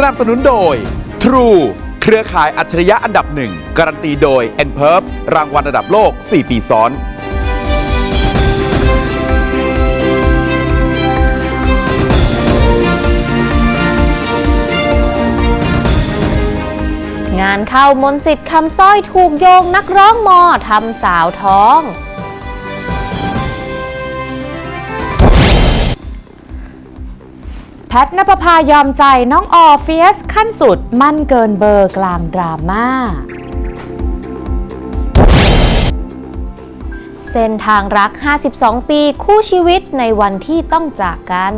สนับสนุนโดย True เครือข่ายอัจฉริยะอันดับหนึ่ง การันตีโดย n p e r f รางวัลระดับโลก 4 ปีซ้อน งานเข้ามนต์สิทธิ์คำสร้อยถูกโยงนักร้องมอทำสาวท้อง แพทนภพายอมใจน้องออเฟียสขั้นสุดมั่นเกินเบอร์กลางดราม่าเส้นทางรัก 52 ปี คู่ชีวิตในวันที่ต้องจากกัน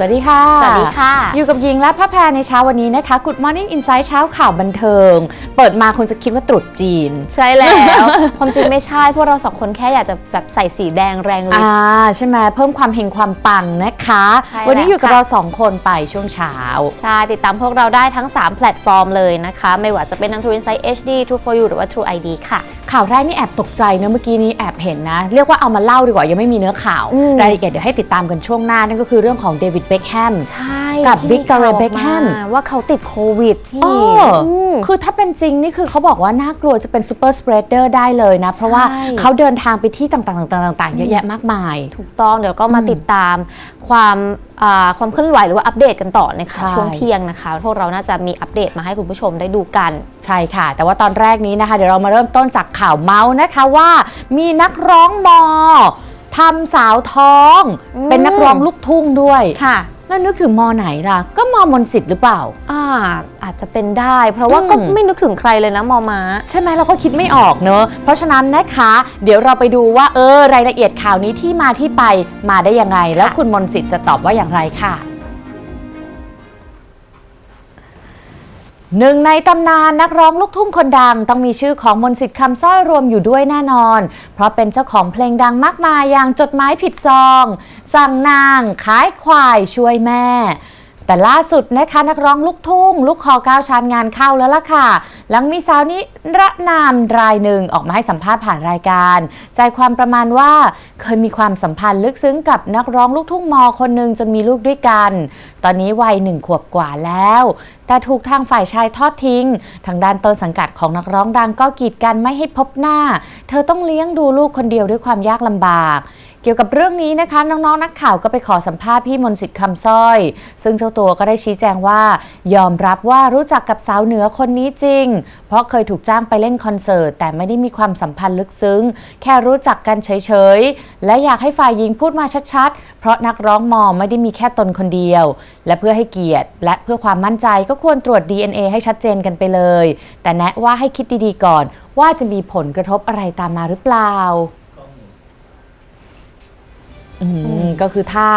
สวัสดีค่ะ สวัสดีค่ะ อยู่กับยิงและพระแพรในเช้าวันนี้นะคะ Good Morning Insight เช้าข่าวบันเทิง เปิดมาคนจะคิดว่าตรุษจีน ใช่แล้ว ความจริงไม่ใช่ พวกเราสองคนแค่อยากจะแบบใส่สีแดงแรงฤทอ่าธิ์ใช่ไหมเพิ่มความเฮงความปังนะคะใช่วันนี้แล้วอยู่กับค่ะเราสองคนไปช่วงเช้า ใช่ ติดตามพวกเราได้ทั้ง 3 แพลตฟอร์มเลยนะคะ ไม่ว่าจะเป็นทั้ง True Insight HD True for You หรือว่า True ID ค่ะ ข่าวแรกนี่แอบตกใจนะเมื่อกี้นี้แอบเห็นนะ เรียกว่าเอามาเล่าดีกว่ายังไม่มีเนื้อข่าวอืมรายละเอียดเดี๋ยวให้ติดตามกันช่วงหน้านั่นก็คือเรื่องของเดวิดเบคแฮมใช่กับที่ Victoria ข่าวออกมา Beckham ว่าเขาติดโควิดพี่เอออมคือถ้าเป็นจริงนี่คือเขาบอกว่าน่ากลัวจะเป็นซูเปอร์สเปรดเดอร์ได้เลยนะ เพราะว่าใช่เขาเดินทางไปที่ต่างๆต่างๆต่างๆเยอะแยะมากมาย ถูกต้องเดี๋ยวก็มาอืมติดตามความอ่าความเคลื่อนไหวหรือว่าอัปเดตกันต่อในค่ะใช่ช่วงเที่ยงนะคะ พวกเราน่าจะมีอัปเดตมาให้คุณผู้ชมได้ดูกัน ใช่ค่ะ แต่ว่าตอนแรกนี้นะคะ เดี๋ยวเรามาเริ่มต้นจากข่าวเมาส์นะคะว่ามีนักร้องมอ ทำสาวท้อง อืม เป็นนักร้องลูกทุ่งด้วย ค่ะ แล้วนึกถึงมอไหนล่ะ ก็มอมนสิทธิ์หรือเปล่า อ่า อาจจะเป็นได้ เพราะว่าอืมก็ไม่นึกถึงใครเลยนะมอม้า ใช่ไหมเราก็คิดไม่ออกเนอะเพราะฉะนั้นนะคะ เดี๋ยวเราไปดูว่าเออรายละเอียดข่าวนี้ที่มาที่ไปมาได้ยังไง แล้วคุณมนต์สิทธิ์จะตอบว่าอย่างไรค่ะ หนึ่งในตำนานนักร้องลูกทุ่งคนดัง ต้องมีชื่อของมนสิทธิ์คำสร้อยรวมอยู่ด้วยแน่นอน เพราะเป็นเจ้าของเพลงดังมากมายอย่างจดหมายผิดซอง สั่งนางขายควายช่วยแม่ แต่ล่าสุดนะคะนักร้องลูกทุ่ง ลูกคอก้าวชานงานเข้าแล้วล่ะค่ะ หลังมีสาวนิระนามรายหนึ่งออกมาให้สัมภาษณ์ผ่านรายการ ใจความประมาณว่าเคยมีความสัมพันธ์ลึกซึ้งกับนักร้องลูกทุ่งมอคนหนึ่งจนมีลูกด้วยกัน ตอนนี้วัยหนึ่งขวบกว่าแล้ว แต่ถูกทางฝ่ายชายทอดทิ้ง ทางด้านต้นสังกัดของนักร้องดังก็กีดกันไม่ให้พบหน้า เธอต้องเลี้ยงดูลูกคนเดียวด้วยความยากลำบากเกี่ยวกับเรื่องนี้นะคะน้องๆนักข่าวก็ไปขอสัมภาษณ์พี่มนสิทธิ์คำสร้อย ซึ่งเจ้าตัวก็ได้ชี้แจงว่า ยอมรับว่ารู้จักกับสาวเหนือคนนี้จริง เพราะเคยถูกจ้างไปเล่นคอนเสิร์ตแต่ไม่ได้มีความสัมพันธ์ลึกซึ้ง แค่รู้จักกันเฉยๆ และอยากให้ฝ่ายหญิงพูดมาชัดๆ เพราะนักร้องมอไม่ได้มีแค่ตนคนเดียว และเพื่อให้เกียรติ และเพื่อความมั่นใจก็ควรตรวจ DNA ให้ชัดเจนกันไปเลย แต่แนะว่าให้คิดดีๆก่อน ว่าจะมีผลกระทบอะไรตามมาหรือเปล่า ก็คือถ้า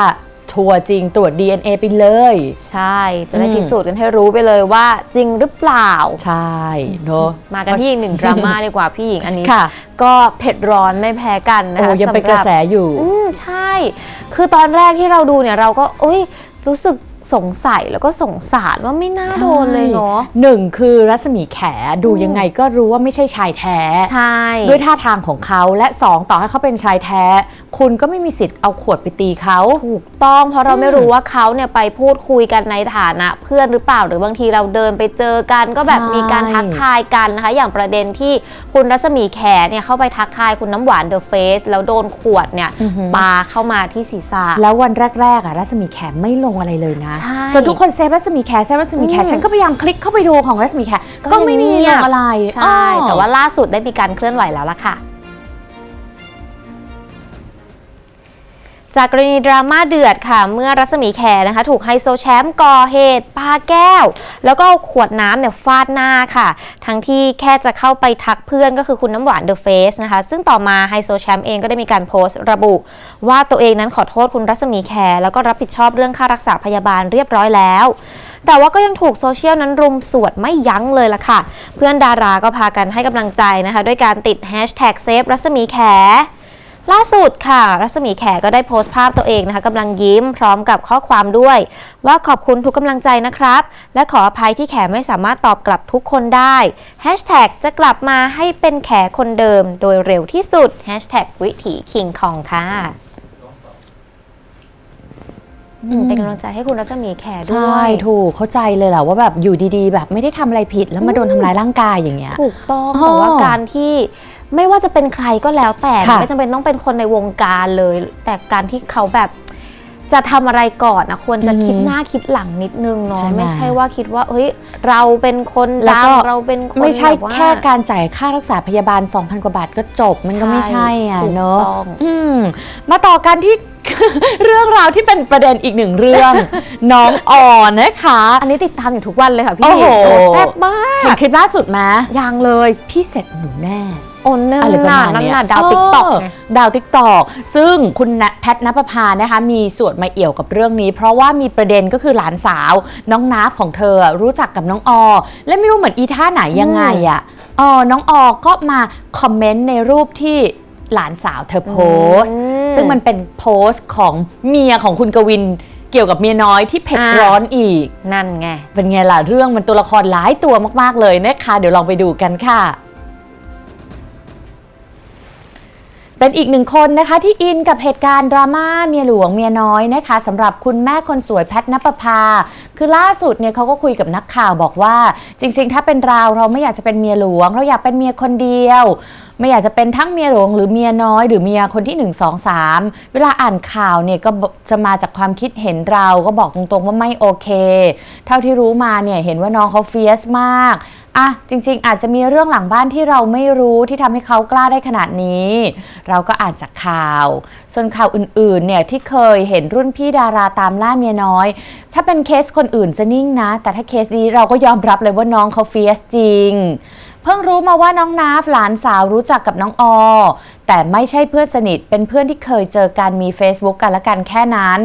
ชัวร์จริงตรวจ DNA ไปเลย ใช่ จะได้อืมพิสูจน์กันให้รู้ไปเลยว่าจริงหรือเปล่า ใช่เนอะมากันที่อีกหนึ่งดราม่าดีกว่าพี่หญิงอันนี้ค่ะก็เผ็ดร้อนไม่แพ้กันนะโอ้คะยังเป็นสำหกรัระบแสอยู่ อืมใช่ คือตอนแรกที่เราดูเนี่ยเราก็เอ้ยรู้สึก สงสัยแล้วก็สงสารว่าไม่น่าโดนเลยเนาะหนึ่งคือรัศมีแขดูยังไงก็รู้ว่าไม่ใช่ชายแท้ใช่ด้วยท่าทางของเขาและ2ต่อให้เขาเป็นชายแท้ คุณก็ไม่มีสิทธิ์เอาขวดไปตีเขาถูกต้องเพราะเราอืมไม่รู้ว่าเขาเนี่ยไปพูดคุยกันในฐานะ เพื่อนหรือเปล่าหรือบางทีเราเดินไปเจอกัน ก็แบบใช่มีการทักทายกันนะคะ อย่างประเด็นที่คุณรัศมีแขเนี่ยเข้าไปทักทายคุณน้ำหวานเดอะเฟสแล้วโดนขวดเนี่ยอือหือปาเข้ามาที่ศีรษะแล้ววันแรกๆอะรัศมีแขไม่ลงอะไรเลยนะใช่จนทุกคนเซฟรัศมีแขเซฟรัศมีแขอืม ฉันก็พยายามคลิกเข้าไปดูของรัศมีแขก็ก็ไม่มียังเงีลยบงอะไรใช่ อ้อ แต่ว่าล่าสุดได้มีการเคลื่อนไหวแล้วล่ะค่ะ จากกรณีดราม่าเดือดค่ะ เมื่อรัศมีแขนะคะ ถูกไฮโซแชมป์ก่อเหตุปาแก้ว แล้วก็เอาขวดน้ำเนี่ยฟาดหน้าค่ะ ทั้งที่แค่จะเข้าไปทักเพื่อนก็คือคุณน้ำหวานเดอะเฟสนะคะ ซึ่งต่อมาไฮโซแชมป์เองก็ได้มีการโพสต์ระบุ ว่าตัวเองนั้นขอโทษคุณรัศมีแขแล้วก็รับผิดชอบเรื่องค่ารักษาพยาบาลเรียบร้อยแล้วแต่ว่าก็ยังถูกโซเชียลนั้นรุมสวดไม่ยั้งเลยล่ะค่ะ เพื่อนดาราก็พากันให้กำลังใจนะคะ ด้วยการติดแฮชแท็กเซฟรัศมีแข ล่าสุดค่ะ รัศมีแขก็ได้โพสต์ภาพตัวเองนะคะกำลังยิ้มพร้อมกับข้อความด้วย ว่าขอบคุณทุกกำลังใจนะครับ และขออภัยที่แขไม่สามารถตอบกลับทุกคนได้แฮชแท็กจะกลับมาให้เป็นแขคนเดิมโดยเร็วที่สุดแฮชแท็กวิถีคิงคองค่ะอืมเป็นกำลังใจให้คุณรัศมีแขด้ใช่วยถูกเข้าใจเลยแหละว่าแบบอยู่ดีๆ แบบไม่ได้ทำอะไรผิดแล้วมาโดนทำร้ายร่างกายอย่างเงี้ย ถูกต้องอ๋อแต่ว่าการที่ ไม่ว่าจะเป็นใครก็แล้วแต่ค่ะ ไม่จำเป็นต้องเป็นคนในวงการเลย แต่การที่เขาแบบจะทำอะไรก่อนนะควรจะอืมคิดหน้าคิดหลังนิดนึงใช่เนาะไหม ไม่ใช่ว่าคิดว่าเฮ้ย เราเป็นคนแล้วดัก็งเราเป็นคนไม่ใช่บบว่าแค่การจ่ายค่ารักษาพยาบาล 2,000 กว่าบาทก็จบมันก็ไม่ใช่อะถูกเนาะต้อง อืมมาต่อกันที่ เรื่องราวที่เป็นประเด็นอีกหนึ่งเรื่อง น้องอ่อนนะคะ อันนี้ติดตามอยู่ทุกวันเลยค่ะพี่โอ้โห แซ่บมาเห็นกคลิปล่าสุดไหมยังเลยพี่เสร็จหนูแน่ โอนเนอร์อะไรประน่ะมาณนั่นเนี้ยน่ะดาวติ๊กต็อกไงดาวติ๊กตอกซึ่งคุณณแพทนปภานะคะมีส่วนมาเอี่ยวกับเรื่องนี้ เพราะว่ามีประเด็นก็คือหลานสาวน้องนาฟของเธอรู้จักกับน้องออ และไม่รู้เหมือนอีท่าไหนยังไงอะอ๋อน้องออก็มาคอมเมนต์ในรูปที่หลานสาวเธอโพสต์อืมซึ่งมันเป็นโพสต์ของเมียของคุณกวินเกี่ยวกับเมียน้อยที่เผ็ดอ่าร้อนอีก นั่นไง เป็นไงล่ะ เรื่องมันตัวละครหลายตัวมาก ๆ เลยนะคะ เดี๋ยวลองไปดูกันค่ะ เป็นอีกหนึ่งคนนะคะที่อินกับเหตุการณ์ดราม่าเมียหลวงเมียน้อยนะคะสำหรับคุณแม่คนสวยแพทนปภา คือล่าสุดเนี่ยเขาก็คุยกับนักข่าวบอกว่า จริง ๆ ถ้าเป็นเราเราไม่อยากจะเป็นเมียหลวง เราอยากเป็นเมียคนเดียว ไม่อยากจะเป็นทั้งเมียหลวงหรือเมียน้อยหรือเมียคนที่ 1 2 3 เวลาอ่านข่าวเนี่ยก็จะมาจากความคิดเห็นเราก็บอกตรงๆว่าไม่โอเค เท่าที่รู้มาเนี่ยเห็นว่าน้องเขาเฟียสมากอะจริง ๆ อาจจะมีเรื่องหลังบ้านที่เราไม่รู้ที่ทำให้เขากล้าได้ขนาดนี้ เราก็อ่านจากข่าว ส่วนข่าวอื่นๆเนี่ยที่เคยเห็นรุ่นพี่ดาราตามล่าเมียน้อย ถ้าเป็นเคสคนอื่นจะนิ่งนะ แต่ถ้าเคสนี้เราก็ยอมรับเลยว่าน้องเขาเฟียสจริง เพิ่งรู้มาว่าน้องนาฟหลานสาวรู้จักกับน้องออ แต่ไม่ใช่เพื่อนสนิทเป็นเพื่อนที่เคยเจอกันมี Facebook กันและกันแค่นั้น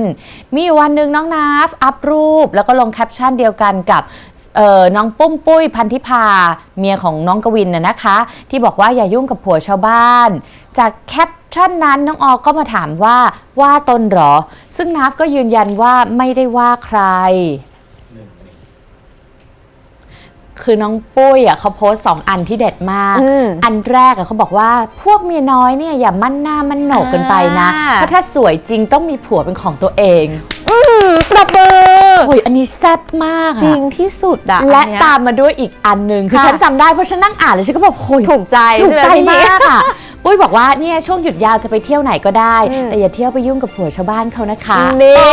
มีวันหนึ่งน้องนาฟอัพรูป แล้วก็ลงแคปชั่นเดียวกันกับเอ่อน้องปุ้มปุ้ยพันธิพาเมียของน้องกวินน่ะนะคะ ที่บอกว่าอย่ายุ่งกับผัวชาวบ้าน จากแคปชั่นนั้นน้องออก็มาถามว่าว่าตนหรอ ซึ่งนาฟก็ยืนยันว่าไม่ได้ว่าใคร คือน้องปุ้ยอะเขาโพสต์สองอันที่เด็ดมาก อืมอันแรกอะเขาบอกว่าพวกเมียน้อยเนี่ยอย่ามั่นหน้ามั่นโหนกเกันไปนะอ่า เพราะถ้าสวยจริงต้องมีผัวเป็นของตัวเองปรบมือ โอ้ยอันนี้แซ่บมากอะจริงที่สุดอะและอันเนี้ย ตามมาด้วยอีกอันหนึ่งคือค่ะ ฉันจำได้เพราะฉันนั่งอ่านแล้วฉันก็แบบโอ้ยถูกใจถูกใจช่ไหพี่ มากอะ ปุ้ยบอกว่าเนี่ยช่วงหยุดยาวจะไปเที่ยวไหนก็ได้อืมแต่อย่าเที่ยวไปยุ่งกับผัวชาวบ้านเขานะคะนี่โอ้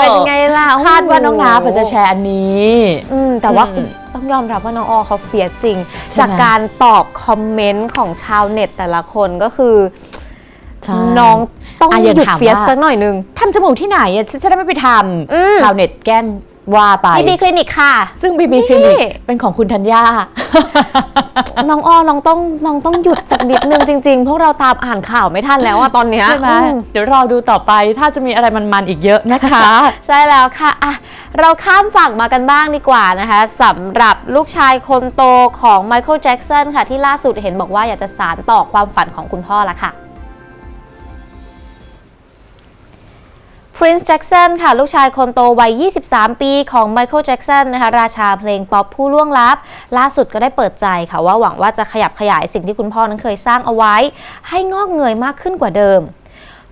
เป็นไงล่ะคาดว่าน้องนาโโหจะแชร์อันนี้อืมแต่ว่าอืมต้องยอมรับว่าน้องออเขาเฟียสจริงใช่ไหมจากการตอบคอมเมนต์ของชาวเน็ตแต่ละคนก็คือใช่น้อง ต้องอะหอย่ายุดถามเฟียสว่าสักหน่อยนึงทำจมูกที่ไหนอะฉันจะได้ไม่ไปทอืมำชาวเน็ตแกล้งว่าไปพี่บีคลินิกค่ะ ซึ่งบีบีนี่คลินิกเป็นของคุณธัญญา น้องออน้องต้องน้องต้องหยุดสักนิดนึงจริงๆ พวกเราตามอ่านข่าวไม่ทันแล้วอะตอนเนี้ยใช่ไหมอืมเดี๋ยวรอดูต่อไปถ้าจะมีอะไรมันๆอีกเยอะนะคะ ใช่แล้วค่ะอะเราข้ามฝั่งมากันบ้างดีกว่านะคะสำหรับลูกชายคนโตของไมเคิลแจ็กสันค่ะที่ล่าสุดเห็นบอกว่าอยากจะสารต่อความฝันของคุณพ่อละค่ะ ฟรินซ์แจ็กสันค่ะ ลูกชายคนโตวัย 23 ปีของไมเคิลแจ็กสันนะคะราชาเพลงป๊อปผู้ล่วงลับ ล่าสุดก็ได้เปิดใจค่ะว่าหวังว่าจะขยับขยายสิ่งที่คุณพ่อนั้นเคยสร้างเอาไว้ ให้งอกเงยมากขึ้นกว่าเดิม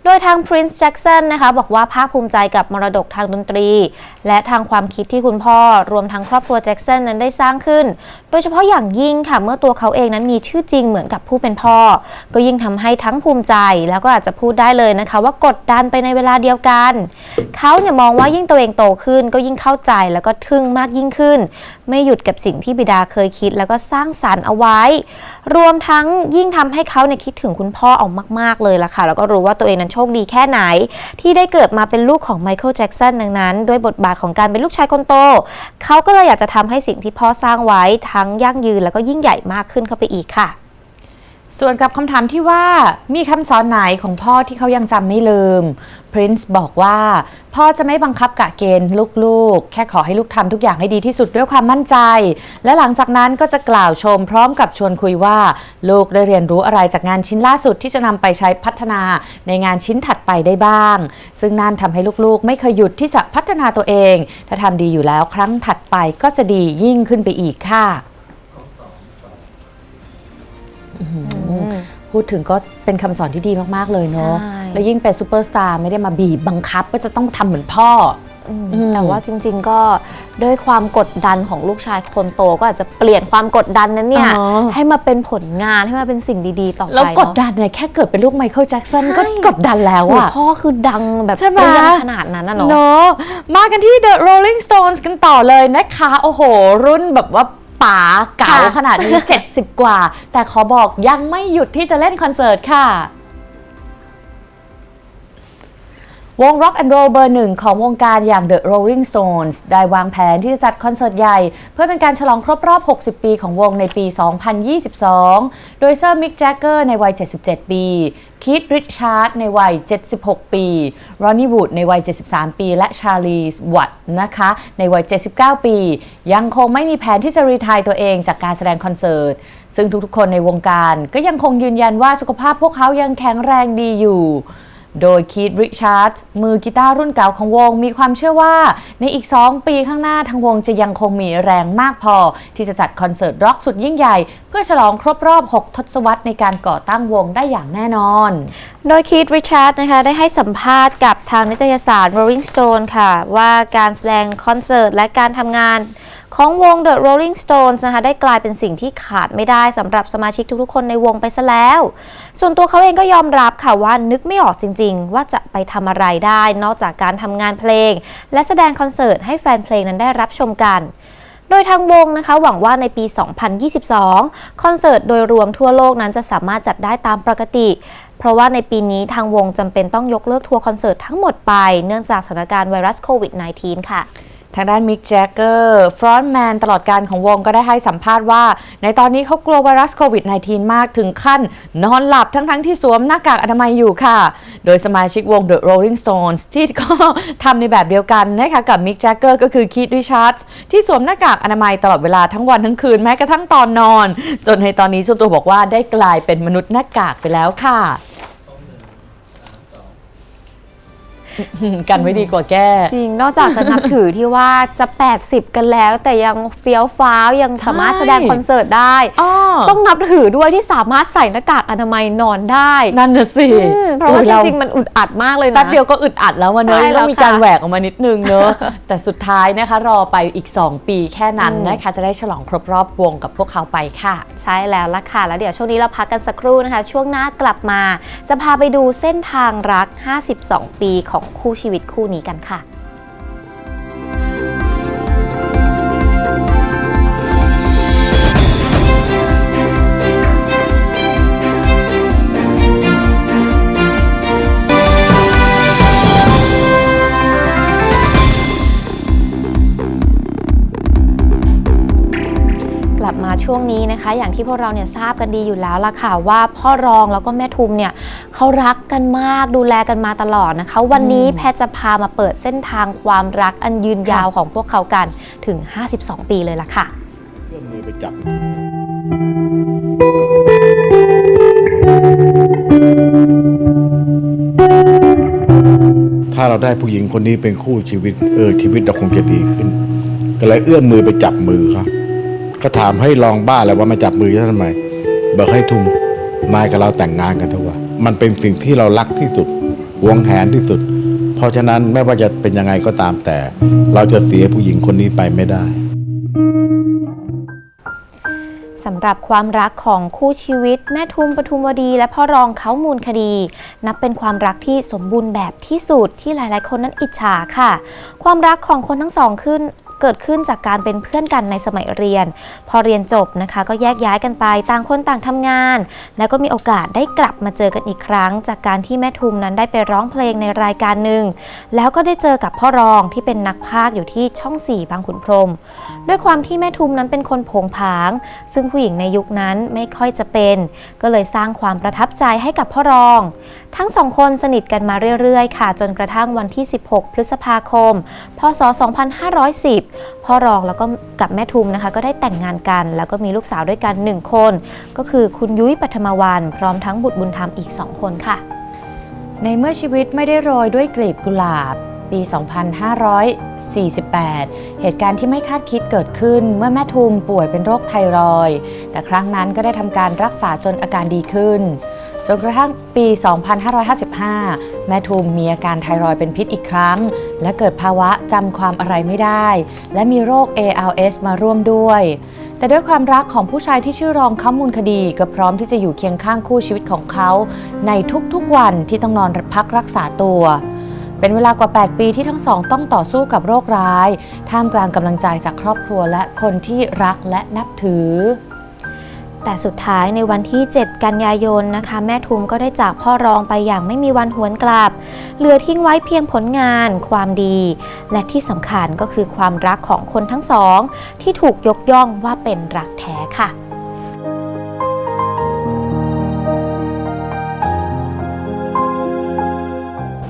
โดยทาง Prince Jackson นะคะบอกว่าภาคภูมิใจกับมรดกทางดนตรี และทางความคิดที่คุณพ่อรวมทั้งครอบครัวแจ็คสันนั้นได้สร้างขึ้น โดยเฉพาะอย่างยิ่งค่ะเมื่อตัวเขาเองนั้นมีชื่อจริงเหมือนกับผู้เป็นพ่อ ก็ยิ่งทำให้ทั้งภูมิใจแล้วก็อาจจะพูดได้เลยนะคะ ว่ากดดันไปในเวลาเดียวกัน เขาเนี่ยมองว่ายิ่งตัวเองโตขึ้น ก็ยิ่งเข้าใจแล้วก็ทึ่งมากยิ่งขึ้น ไม่หยุดกับสิ่งที่บิดาเคยคิด แล้วก็สร้างสารรค์เอาไว้ รวมทั้งยิ่งทำให้เขาเนี่ยคิดถึงคุณพ่อออกมาก ๆเลยล่ะค่ะแล้วก็รู้ว่าตัวเองนั้นโชคดีแค่ไหน ที่ได้เกิดมาเป็นลูกของไมเคิลแจ็กสันดังนั้น ด้วยบทบาทของการเป็นลูกชายคนโต เขาก็เลยอยากจะทำให้สิ่งที่พ่อสร้างไว้ทั้งยั่งยืนแล้วก็ยิ่งใหญ่มากขึ้นเข้าไปอีกค่ะ ส่วนกับคำถามที่ว่ามีคำสอนไหนของพ่อที่เขายังจำไม่ลืม Prince บอกว่า พ่อจะไม่บังคับกะเกณฑ์ลูกๆ แค่ขอให้ลูกทำทุกอย่างให้ดีที่สุดด้วยความมั่นใจ และหลังจากนั้นก็จะกล่าวชมพร้อมกับชวนคุยว่า ลูกได้เรียนรู้อะไรจากงานชิ้นล่าสุดที่จะนำไปใช้พัฒนาในงานชิ้นถัดไปได้บ้าง ซึ่งนั่นทำให้ลูกๆ ไม่เคยหยุดที่จะพัฒนาตัวเอง ถ้าทำดีอยู่แล้วครั้งถัดไปก็จะดียิ่งขึ้นไปอีกค่ะ พูดถึงก็เป็นคำสอนที่ดีมาก ๆ เลยเนาะ ใช่ แล้วยิ่งเป็นซูเปอร์สตาร์ไม่ได้มาบีบบังคับว่าจะต้องทำเหมือนพ่อ อืมอืม แต่ว่าจริงๆก็ด้วยความกดดันของลูกชายคนโตก็อาจจะเปลี่ยนความกดดันนั้นเนี่ยอ๋อให้มาเป็นผลงานให้มาเป็นสิ่งดีๆต่อไปแล้วกดเนาะดันเนี่ยแค่เกิดเป็นลูกไมเคิลแจ็กสันใช่ ก็กดดันแล้วโอ้อะ พ่อคือดังแบบใช่ไหม เปรี้ยงขนาดนั้นนะเนาะ เนาะมากันที่ The Rolling Stones กันต่อเลยนะคะ โอ้โห รุ่นแบบว่า ป๋าเก่าค่ะขนาดนี้ 70 กว่า แต่ขอบอกยังไม่หยุดที่จะเล่นคอนเสิร์ตค่ะ วง Rock and Roll เบอร์หนึ่งของวงการอย่าง The Rolling Stones ได้วางแผนที่จะจัดคอนเสิร์ตใหญ่ เพื่อเป็นการฉลองครบรอบ 60 ปีของวงในปี 2022 โดยเซอร์มิกแจ็คเกอร์ในวัย 77 ปีคีธริชาร์ดในวัย 76 ปี รอนนี่วูดในวัย 73 ปี และชาลีสวัตนะคะ ในวัย 79 ปี ยังคงไม่มีแผนที่จะรีทายตัวเองจากการแสดงคอนเสิร์ต ซึ่งทุกๆ คนในวงการก็ยังคงยืนยันว่าสุขภาพพวกเขายังแข็งแรงดีอยู่ โดยคีธริชาร์ดมือกีตาร์รุ่นเก่าของวง มีความเชื่อว่าในอีก 2 ปีข้างหน้าทางวงจะยังคงมีแรงมากพอ ที่จะจัดคอนเสิร์ตร็อกสุดยิ่งใหญ่ เพื่อฉลองครบรอบ 6 ทศวรรษในการก่อตั้งวงได้อย่างแน่นอน โดยคีธริชาร์ดนะคะได้ให้สัมภาษณ์กับทางนิตยสาร Rolling Stone ค่ะ ว่าการแสดงคอนเสิร์ตและการทำงาน ของวง The Rolling Stones นะคะได้กลายเป็นสิ่งที่ขาดไม่ได้สำหรับสมาชิกทุกๆ คนในวงไปซะแล้ว ส่วนตัวเขาเองก็ยอมรับค่ะว่านึกไม่ออกจริงๆ ว่าจะไปทำอะไรได้ นอกจากการทำงานเพลง และแสดงคอนเสิร์ตให้แฟนเพลงนั้นได้รับชมกันโดยทางวงนะคะหวังว่าในปี 2022 คอนเสิร์ตโดยรวมทั่วโลกนั้นจะสามารถจัดได้ตามปกติ เพราะว่าในปีนี้ทางวงจำเป็นต้องยกเลิกทัวร์คอนเสิร์ตทั้งหมดไป เนื่องจากสถานการณ์ไวรัสโควิด -19 ค่ะ ทางด้านมิกแจ็คเกอร์ฟรอนต์แมนตลอดการของวงก็ได้ให้สัมภาษณ์ว่า ในตอนนี้เขากลัวไวรัสโควิด -19 มากถึงขั้น นอนหลับทั้งๆที่สวมหน้ากากอนามัยอยู่ค่ะ โดยสมาชิกวง The Rolling Stones ที่ก็ทำในแบบเดียวกันนะคะกับมิกแจ็คเกอร์ก็คือคีธริชาร์ดที่สวมหน้ากากอนามัยตลอดเวลาทั้งวันทั้งคืนแม้กระทั่งตอนนอน จนในตอนนี้เจ้าตัวบอกว่าได้กลายเป็นมนุษย์หน้ากากไปแล้วค่ะ กันไว้ดีกว่าแก้ จริง นอกจากจะนับถือที่ว่าจะ 80 กันแล้ว แต่ยังเฟี้ยวฟ้าวยังสามารถแสดงคอนเสิร์ตได้ อ้อ ต้องนับถือด้วยที่สามารถใส่หน้ากากอนามัยนอนได้นั่นน่ะสิอืมเพราะว่าจโอ้ยริงๆ มันอึดอัดมากเลยนะ แป๊บเดียวก็อึดอัดแล้ววันนี้ใช่แล้วต้องมีการค่ะ แหวกออกมานิดนึงเนอะ แต่สุดท้ายนะคะรอไปอีก 2 ปีแค่นั้นอืมนะคะ จะได้ฉลองครบรอบวงกับพวกเขาไปค่ะ ใช่แล้วล่ะค่ะ แล้วเดี๋ยวช่วงนี้เราพักกันสักครู่นะคะ ช่วงหน้ากลับมา จะพาไปดูเส้นทางรัก 52 ปีของคู่ชีวิตคู่นี้กันค่ะกลับมาช่วงนี้นะคะ อย่างที่พวกเราเนี่ยทราบกันดีอยู่แล้วล่ะค่ะว่าพ่อรองแล้วก็แม่ทุมเนี่ย เขารักกันมากดูแลกันมาตลอดนะคะ วันนี้แพทย์จะพามาเปิดเส้นทางความรักอันยืนยาวของพวกเขากันถึง 52 ปีเลยล่ะค่ะเอื้อมมือไปจับถ้าเราได้ผู้หญิงคนนี้เป็นคู่ชีวิต เออชีวิตเราคงจะดีขึ้น ก็เลยเอื้อมมือไปจับมือเขาก็ถามให้ลองบ้าแล้วว่ามาจับมือฉันทำไมบอกให้ทุ่มมายกับเราแต่งงานกันเถอะวะ มันเป็นสิ่งที่เรารักที่สุดหวงแหนที่สุด เพราะฉะนั้นไม่ว่าจะเป็นยังไงก็ตามแต่ เราจะเสียผู้หญิงคนนี้ไปไม่ได้สำหรับความรักของคู่ชีวิต แม่ทุมปทุมวดี และพ่อรองเขามูลคดี นับเป็นความรักที่สมบูรณ์แบบที่สุดที่หลายๆ คนนั้นอิจฉาค่ะ ความรักของคนทั้งสองขึ้น เกิดขึ้นจากการเป็นเพื่อนกันในสมัยเรียน พอเรียนจบนะคะ ก็แยกย้ายกันไปต่างคนต่างทำงาน แล้วก็มีโอกาสได้กลับมาเจอกันอีกครั้ง จากการที่แม่ทุมนั้นได้ไปร้องเพลงในรายการหนึ่งแล้วก็ได้เจอกับพ่อรองที่เป็นนักพากย์อยู่ที่ช่องสี่บางขุนพรม ด้วยความที่แม่ทุมนั้นเป็นคนผงผาง ซึ่งผู้หญิงในยุคนั้นไม่ค่อยจะเป็น ก็เลยสร้างความประทับใจให้กับพ่อรอง ทั้งสองคนสนิทกันมาเรื่อยๆ ค่ะ จนกระทั่งวันที่ 16 พฤษภาคม พศ 2510พ่อรองแล้วก็กับแม่ทุมนะคะ ก็ได้แต่งงานกัน แล้วก็มีลูกสาวด้วยกันหนึ่งคน ก็คือคุณยุ้ยปัทมวัน พร้อมทั้งบุตรบุญธรรมอีก 2 คนค่ะ ในเมื่อชีวิตไม่ได้โรยด้วยกลีบกุหลาบ ปี 2548 เหตุการณ์ที่ไม่คาดคิดเกิดขึ้นเมื่อแม่ทุมป่วยเป็นโรคไทรอยแต่ครั้งนั้นก็ได้ทำการรักษาจนอาการดีขึ้น จนกระทั่งปี 2555 แม่ทุมมีอาการไทรอยด์เป็นพิษอีกครั้ง และเกิดภาวะจำความอะไรไม่ได้ และมีโรค ALS มาร่วมด้วย แต่ด้วยความรักของผู้ชายที่ชื่อรองข้ามูลคดี ก็พร้อมที่จะอยู่เคียงข้างคู่ชีวิตของเขา ในทุกๆวันที่ต้องนอนพักรักษาตัวเป็นเวลากว่า 8 ปีที่ทั้งสองต้องต่อสู้กับโรคร้าย ท่ามกลางกำลังใจจากครอบครัวและคนที่รักและนับถือ แต่สุดท้ายในวันที่ 7 กันยายนนะคะ แม่ทุมก็ได้จากพ่อรองไปอย่างไม่มีวันหวนกลับ เหลือทิ้งไว้เพียงผลงาน ความดี และที่สำคัญก็คือความรักของคนทั้งสอง ที่ถูกยกย่องว่าเป็นรักแท้ค่ะ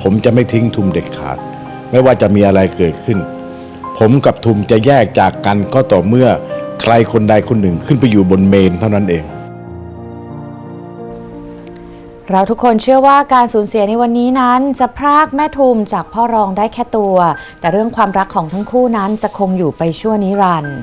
ผมจะไม่ทิ้งทุมเด็ดขาด ไม่ว่าจะมีอะไรเกิดขึ้น ผมกับทุมจะแยกจากกันก็ต่อเมื่อ ใครคนใดคนหนึ่งขึ้นไปอยู่บนเมนเท่านั้นเอง เราทุกคนเชื่อว่าการสูญเสียในวันนี้นั้น จะพรากแม่ทุมจากพ่อรองได้แค่ตัว แต่เรื่องความรักของทั้งคู่นั้นจะคงอยู่ไปชั่วนิรันดร์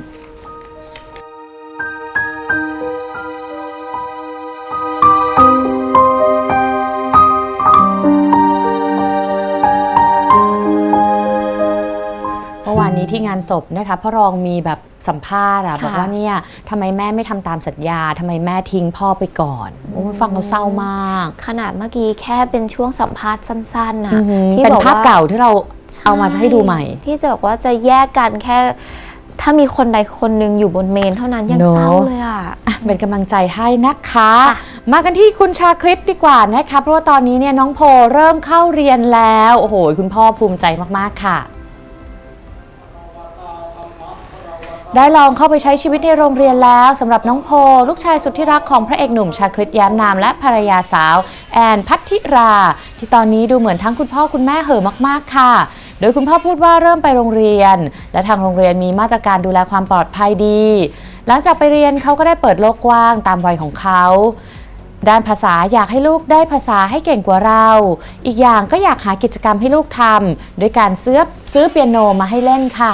วานนี้ที่งานศพนะคะพ่อรองมีแบบ สัมภาษณ์อะค่ะบอกว่าเนี่ยทำไมแม่ไม่ทำตามสัญญาทำไมแม่ทิ้งพ่อไปก่อนโอ้ยฟังเราเศร้ามาก ขนาดเมื่อกี้แค่เป็นช่วงสัมภาษณ์สั้นๆนะอือหือที่เป็นบอกภาพว่เก่าที่เราเอามาให้ดูใหม่ ที่จะบอกว่าจะแยกกันแค่ถ้ามีคนใดคนหนึ่งอยู่บนเมนเท่านั้นยังเนอะเศร้าเลยอะอะเป็นกำลังใจให้นะคะค่ะมากันที่คุณชาคริตดีกว่านะคะ เพราะว่าตอนนี้เนี่ยน้องโพเริ่มเข้าเรียนแล้ว โอ้โห คุณพ่อภูมิใจมาก ๆ ค่ะ ได้ลองเข้าไปใช้ชีวิตในโรงเรียนแล้วสำหรับน้องโพ ลูกชายสุดที่รักของพระเอกหนุ่มชาคริตย้มนามและภรรยาสาว แอนพัทธิรา ที่ตอนนี้ดูเหมือนทั้งคุณพ่อคุณแม่เห่อมากๆค่ะ โดยคุณพ่อพูดว่าเริ่มไปโรงเรียน และทางโรงเรียนมีมาตรการดูแลความปลอดภัยดี หลังจากไปเรียนเขาก็ได้เปิดโลกกว้างตามวัยของเขาด้านภาษาอยากให้ลูกได้ภาษาให้เก่งกว่าเรา อีกอย่างก็อยากหากิจกรรมให้ลูกทำโดยการซื้อซื้อเปียโนมาให้เล่นค่ะ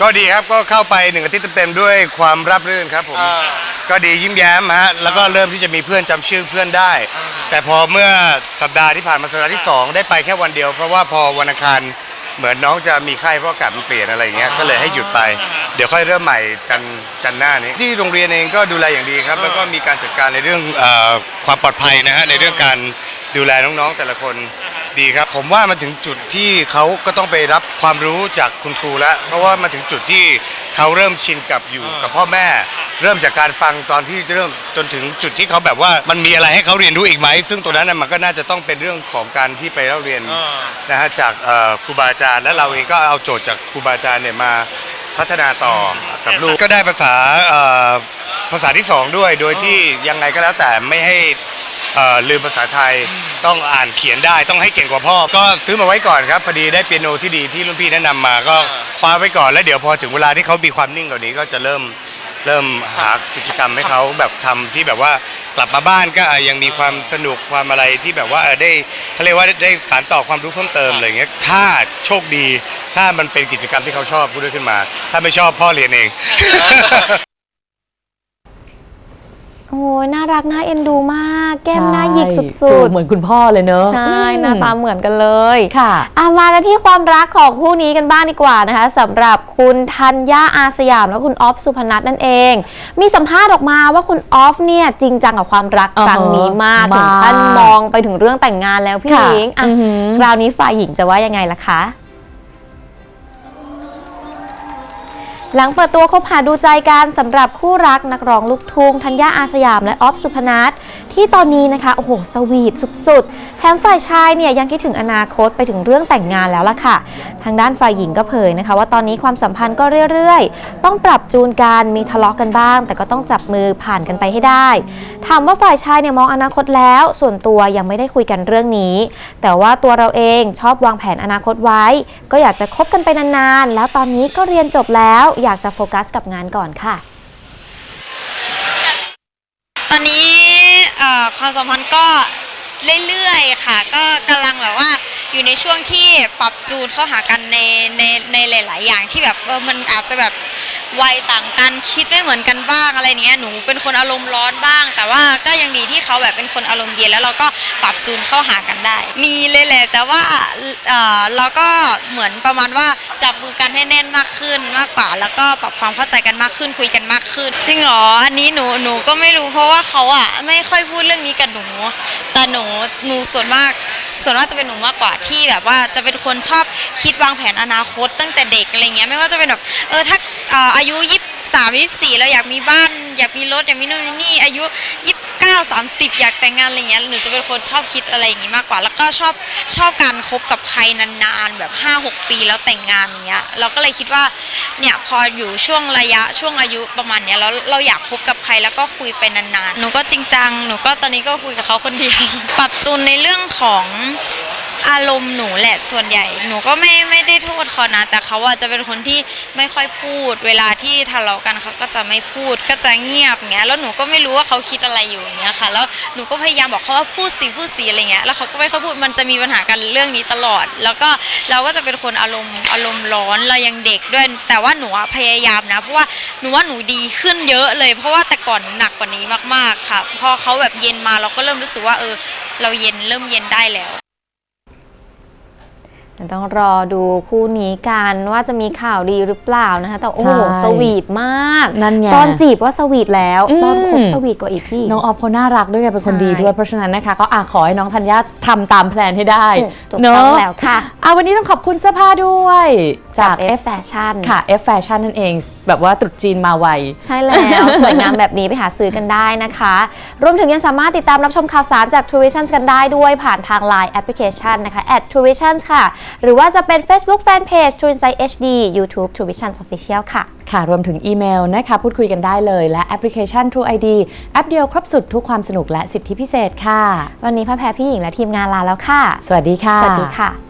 ก็ดีครับก็เข้าไปหนึ่งอาทิตย์เต็มๆด้วยความรับรื่นครับผม ก็ดียิ้มแย้มฮะแล้วก็เริ่มที่จะมีเพื่อนจำชื่อเพื่อนได้ แต่พอเมื่อสัปดาห์ที่ผ่านมาสัปดาห์ที่สองได้ไปแค่วันเดียว เพราะว่าพอวันอังคารเหมือนน้องจะมีไข้เพราะอากาศมันเปลี่ยนอะไรอย่างเงี้ยก็เลยให้หยุดไป เดี๋ยวค่อยเริ่มใหม่จันทร์จันทร์หน้านี้ ที่โรงเรียนเองก็ดูแลอย่างดีครับ แล้วก็มีการจัดการในเรื่องเอ่อความปลอดภัยนะฮะในเรื่องการ ดูแลน้องๆแต่ละคนดีครับ ผมว่ามาถึงจุดที่เขาก็ต้องไปรับความรู้จากคุณครูแล้ว เพราะว่ามาถึงจุดที่เขาเริ่มชินกับอยู่กับพ่อแม่ เริ่มจากการฟังตอนที่เริ่มจนถึงจุดที่เขาแบบว่ามันมีอะไรให้เขาเรียนรู้อีกไหม ซึ่งตัวนั้นน่ะมันก็น่าจะต้องเป็นเรื่องของการที่ไปเล่าเรียนนะฮะจากเอ่อครูบาอาจารย์และเราเองก็เอาโจทย์จากครูบาอาจารย์เนี่ยมาพัฒนาต่อกับลูกก็ได้ภาษาเอ่อภาษาที่สองด้วยโดยที่ยังไงก็แล้วแต่ไม่ให้ เอ่อลืมภาษาไทยต้องอ่านเขียนได้ต้องให้เก่งกว่าพ่อ ก็ซื้อมาไว้ก่อนครับพอดีได้เปียโนที่ดีที่รุ่นพี่แนะนำมาก็คว้าไว้ก่อนแล้วเดี๋ยวพอถึงเวลาที่เขามีความนิ่งกว่านี้ก็จะเริ่มเริ่มหากิจกรรมให้เขาแบบทำที่แบบว่ากลับมาบ้านก็ยังมีความสนุกความอะไรที่แบบว่าเออได้เขาเรียกว่าได้ได้สานต่อความรู้เพิ่มเติมอะไรอย่างเงี้ยถ้าโชคดี ถ้ามันเป็นกิจกรรมที่เขาชอบพูดด้วยขึ้นมา ถ้าไม่ชอบพ่อเรียนเอง โอ้ยน่ารักน่าเอ็นดูมาก แก้มหน้าหยิกสุใช่ดเหมือนคุณพ่อเลยเนอะๆใช่อืมหน้าตาเหมือนกันเลยค่ะอามากันที่ความรักของคู่นี้กันบ้างดีกว่านะคะสำหรับคุณธัญญาอาสยามและคุณออฟสุพนัทนั่นเอง มีสัมภาษณ์ออกมาว่าคุณออฟเนี่ยจริงจังกับความรักครั้งนี้มากมากถึงขั้นมองไปถึงเรื่องแต่งงานแล้วพี่ค่ะหญิงอะอือหือ คราวนี้ฝ่ายหญิงจะว่ายังไงล่ะคะ หลังเปิดตัวคบหาดูใจกันสำหรับคู่รักนักร้องลูกทุ่งธัญญาอาสยามและออฟสุพนัทที่ตอนนี้นะคะโอ้โหสวีทสุดๆ แถมฝ่ายชายเนี่ยยังคิดถึงอนาคตไปถึงเรื่องแต่งงานแล้วล่ะค่ะ ทางด้านฝ่ายหญิงก็เผยนะคะ ว่าตอนนี้ความสัมพันธ์ก็เรื่อยๆ ต้องปรับจูนกันมีทะเลาะกันบ้าง แต่ก็ต้องจับมือผ่านกันไปให้ได้ ถามว่าฝ่ายชายเนี่ยมองอนาคตแล้ว ส่วนตัวยังไม่ได้คุยกันเรื่องนี้ แต่ว่าตัวเราเองชอบวางแผนอนาคตไว้ ก็อยากจะคบกันไปนานๆ แล้วตอนนี้ก็เรียนจบแล้ว อยากจะโฟกัสกับงานก่อนค่ะ ตอนนี้ ความสัมพันธ์ก็ เรื่อยๆ ค่ะ ก็กำลังแบบว่าอยู่ในช่วงที่ปรับจูนเข้าหากันในในในหลาย ๆ อย่างที่แบบเออมันอาจจะแบบวัยต่างกันคิดไม่เหมือนกันบ้างอะไรเนี้ยหนูเป็นคนอารมณ์ร้อนบ้าง แต่ว่าก็ยังดีที่เขาแบบเป็นคนอารมณ์เย็นแล้วเราก็ปรับจูนเข้าหากันได้ มีเลยแหละแต่ว่าเอ่อเราก็เหมือนประมาณว่าจับมือกันให้แน่นมากขึ้นมากกว่า แล้วก็ปรับความเข้าใจกันมากขึ้นคุยกันมากขึ้นจริงเหรออันนี้หนูหนูก็ไม่รู้เพราะว่าเขาอะไม่ค่อยพูดเรื่องนี้กับหนูแต่หนูหนูส่วนมากส่วนมากจะเป็นหนูมากกว่าที่แบบว่าจะเป็นคนชอบคิดวางแผนอนาคตตั้งแต่เด็กอะไรเงี้ยไม่ว่าจะเป็นแบบเออถ้าอายุยี่สามยี่สี่เราอยากมีบ้าน อยากมีรถอยากมีนู่นนี่นี่อายุยี่สิบเก้าสามสิบอยากแต่งงานอะไรเงี้ยหนูจะเป็นคนชอบคิดอะไรอย่างงี้มากกว่า แล้วก็ชอบชอบการคบกับใครนานๆแบบห้าหกปีแล้วแต่งงานอย่างเงี้ยเราก็เลยคิดว่าเนี่ยพออยู่ช่วงระยะช่วงอายุประมาณเนี้ยแล้วเราอยากคบกับใครแล้วก็คุยไปนานๆหนูก็จริงจังหนูก็ตอนนี้ก็คุยกับเขาคนเดียว ปรับจูนในเรื่องของ อารมณ์หนูแหละส่วนใหญ่หนูก็ไม่ไม่ได้โทษเขานะ แต่เขาอะจะเป็นคนที่ไม่ค่อยพูด เวลาที่ทะเลาะกันเขาก็จะไม่พูดก็จะเงียบอย่างเงี้ยแล้วหนูก็ไม่รู้ว่าเขาคิดอะไรอยู่อย่างเงี้ยค่ะ แล้วหนูก็พยายามบอกเขาว่าพูดสิพูดสิอะไรเงี้ยแล้วเขาก็ไม่ค่อยพูดมันจะมีปัญหากันเรื่องนี้ตลอด แล้วก็เราก็จะเป็นคนอารมณ์อารมณ์ร้อนเรายังเด็กด้วย แต่ว่าหนูอะพยายามนะ เพราะว่าหนูว่าหนูดีขึ้นเยอะเลย เพราะว่าแต่ก่อนหนูหนักกว่านี้มากๆค่ะ พอเขาแบบเย็นมาเราก็เริ่มรู้สึกว่าเออ เราเย็นเริ่มเย็นได้แล้ว ต้องรอดูคู่นี้กันว่าจะมีข่าวดีหรือเปล่านะคะ แต่โอ้โหใช่สวีทมากนั่นไงตอนจีบว่าสวีทแล้วอืมตอนคบสวีทกว่าอีกพี่ น้องออฟเขาน่ารักด้วยไงเป็นคนใช่ดีด้วยเพราะฉะนั้นนะคะก็อาขอให้น้องธัญญาทำตามแพลนให้ได้ถูกเนต้องอะแล้วค่ะเอาวันนี้ต้องขอบคุณเสื้อผ้าด้วย จาก F Fashion ค่ะ F Fashion นั่นเอง แบบว่าตรุษจีนมาไว ใช่แล้ว สวยงามแบบนี้ไปหาซื้อกันได้นะคะ รวมถึงยังสามารถติดตามรับชมข่าวสารจาก True Vision กันได้ด้วยผ่านทาง Line Application นะคะ at True Vision ค่ะ หรือว่าจะเป็น Facebook Fanpage True Insight HD YouTube True Vision Official ค่ะค่ะรวมถึงอีเมลนะคะพูดคุยกันได้เลยและแอปพลิเคชัน True ID แอปเดียวครบสุดทุกความสนุกและสิทธิพิเศษค่ะ วันนี้พ่อแพรพี่หญิงและทีมงานลาแล้วค่ะ สวัสดีค่ะ สวัสดีค่ะ